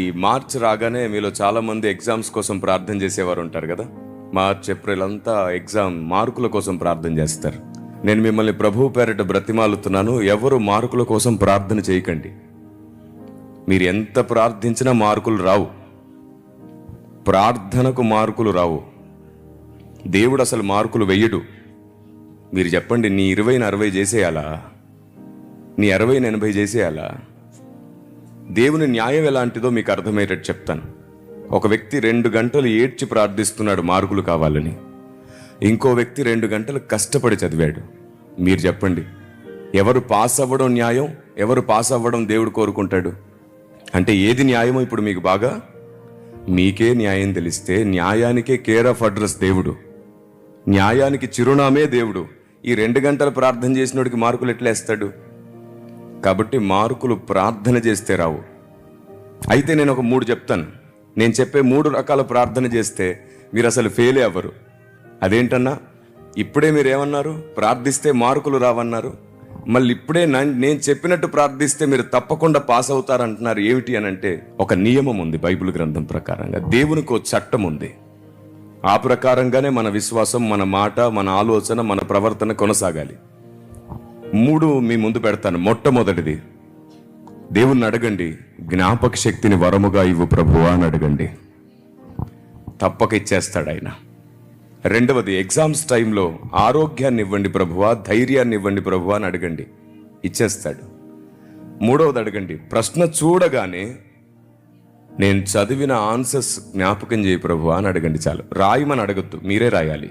ఈ మార్చ్ రాగానే మీలో చాలామంది ఎగ్జామ్స్ కోసం ప్రార్థన చేసేవారు ఉంటారు కదా? మార్చ్ ఏప్రిల్ అంతా ఎగ్జామ్ మార్కుల కోసం ప్రార్థన చేస్తారు. నేను మిమ్మల్ని ప్రభువు పేరిట బ్రతిమాలుతున్నాను ఎవరు మార్కుల కోసం ప్రార్థన చేయకండి. మీరు ఎంత ప్రార్థించినా మార్కులు రావు. ప్రార్థనకు మార్కులు రావు. దేవుడు అసలు మార్కులు వెయ్యడు మీరు చెప్పండి నీ ఇరవైని అరవై చేసేయాలా? నీ అరవైని ఎనభై చేసేయాలా? దేవుని న్యాయం ఎలాంటిదో మీకు అర్థమయ్యేటట్టు చెప్తాను. ఒక వ్యక్తి రెండు గంటలు ఏడ్చి ప్రార్థిస్తున్నాడు మార్కులు కావాలని. ఇంకో వ్యక్తి రెండు గంటలు కష్టపడి చదివాడు. మీరు చెప్పండి ఎవరు పాస్ అవ్వడం న్యాయం ఎవరు పాస్ అవ్వడం దేవుడు కోరుకుంటాడు? అంటే ఏది న్యాయమో ఇప్పుడు మీకు బాగా? మీకే న్యాయం తెలిస్తే న్యాయానికే కేర్ ఆఫ్ అడ్రస్ దేవుడు. న్యాయానికి చిరునామే దేవుడు. ఈ రెండు గంటలు ప్రార్థన చేసినోడికి మార్కులు ఎట్లా వేస్తాడు కాబట్టి మార్కులు ప్రార్థన చేస్తే రావు. అయితే నేను ఒక మూడు చెప్తాను. నేను చెప్పే మూడు రకాల ప్రార్థన చేస్తే మీరు అసలు ఫెయిలే అవ్వరు. అదేంటన్నా ఇప్పుడే మీరు ఏమన్నారు ప్రార్థిస్తే మార్కులు రావన్నారు. మళ్ళీ ఇప్పుడే నేను చెప్పినట్టు ప్రార్థిస్తే మీరు తప్పకుండా పాస్ అవుతారంటున్నారు. ఏమిటి అని అంటే ఒక నియమం ఉంది బైబిల్ గ్రంథం ప్రకారంగా. దేవునికి ఒక చట్టం ఉంది. ఆ ప్రకారంగానే మన విశ్వాసం మన మాట మన ఆలోచన మన ప్రవర్తన కొనసాగాలి. మూడు మీ ముందు పెడతాను. మొట్టమొదటిది దేవుణ్ణి అడగండి జ్ఞాపక శక్తిని వరముగా ఇవ్వు ప్రభువా అని అడగండి. తప్పక ఇచ్చేస్తాడు ఆయన. రెండవది ఎగ్జామ్స్ టైంలో ఆరోగ్యాన్ని ఇవ్వండి ప్రభువా ధైర్యాన్ని ఇవ్వండి ప్రభువా అని అడగండి. ఇచ్చేస్తాడు. మూడవది అడగండి ప్రశ్న చూడగానే నేను చదివిన ఆన్సర్స్ జ్ఞాపకం చేయి ప్రభువా అని అడగండి చాలు. రాయమని అడగద్దు మీరే రాయాలి.